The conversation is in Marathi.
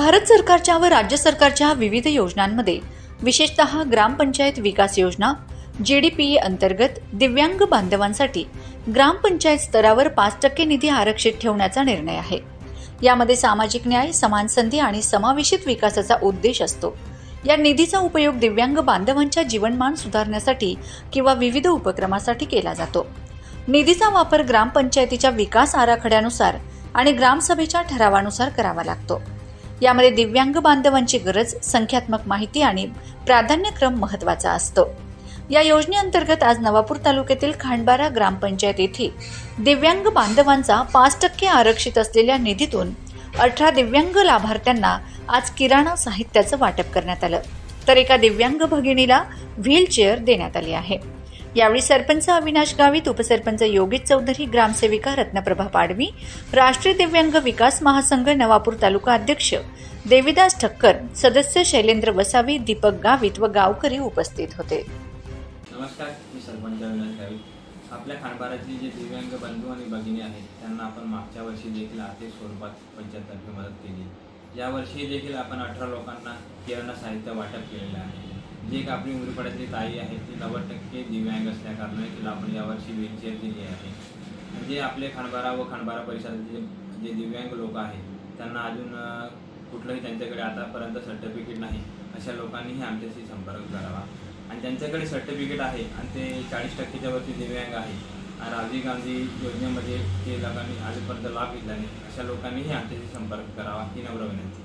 भारत सरकारच्या व राज्य सरकारच्या विविध योजनांमध्ये विशेषतः ग्रामपंचायत विकास योजना जे डी पी अंतर्गत दिव्यांग बांधवांसाठी ग्रामपंचायत स्तरावर पाच टक्के निधी आरक्षित ठेवण्याचा निर्णय आहे. यामध्ये सामाजिक न्याय समान संधी आणि समावेशित विकासाचा उद्देश असतो. या निधीचा उपयोग दिव्यांग बांधवांच्या जीवनमान सुधारण्यासाठी किंवा विविध उपक्रमासाठी केला जातो. निधीचा वापर ग्रामपंचायतीच्या विकास आराखड्यानुसार आणि ग्रामसभेच्या ठरावानुसार करावा लागतो. यामध्ये दिव्यांग बांधवांची गरज संख्यात्मक माहिती आणि प्राधान्यक्रम महत्त्वाचा असतो. या योजनेअंतर्गत आज नवापूर तालुक्यातील खांडबारा ग्रामपंचायत येथे दिव्यांग बांधवांचा पाच टक्के आरक्षित असलेल्या निधीतून अठरा दिव्यांग लाभार्थ्यांना आज किराणा साहित्याचं वाटप करण्यात आलं. तर एका दिव्यांग भगिनीला व्हीलचेअर देण्यात आली आहे. यावेळी सरपंच अविनाश गावित उपसरपंच योगेश चौधरी ग्रामसेविका रत्नप्रभा पाडवी राष्ट्रीय दिव्यांग विकास महासंघ नवापूर तालुका अध्यक्ष देविदास ठक्कर सदस्य शैलेंद्र वसावी दीपक गावित व गावकरी उपस्थित होते. नमस्कार मी सरपंच अविनाश गावित. आपल्या खांडबाराचे जे दिव्यांग बंधू आणि भगिनी आहेत त्यांना आपण मागच्या वर्षी देखील आर्थिक स्वरूपात पंचायतर्फे मदत केली. यावर्षी देखील आपण अठरा लोकांना किराणा साहित्य वाटप केलेलं आहे. जी एक आपली उमरीपाड्यातली ताई आहे ती नव्वद टक्के दिव्यांग असल्याकारणाने तिला आपण यावर्षी व्हीलचेअर दिली आहे. जे आपले खांडबारा व खांडबारा परिसरातले जे दिव्यांग लोक आहेत त्यांना अजून कुठलंही त्यांच्याकडे आतापर्यंत सर्टिफिकेट नाही अशा लोकांनीही आमच्याशी संपर्क करावा. आणि ज्यांच्याकडे सर्टिफिकेट आहे आणि ते चाळीस टक्केच्या वरती दिव्यांग आहे. आणि राजीव गांधी योजनेमध्ये ते लोकांनी आजपर्यंत लाभ घेतला नाही अशा लोकांनीही आमच्याशी संपर्क करावा ही नम्र विनंती.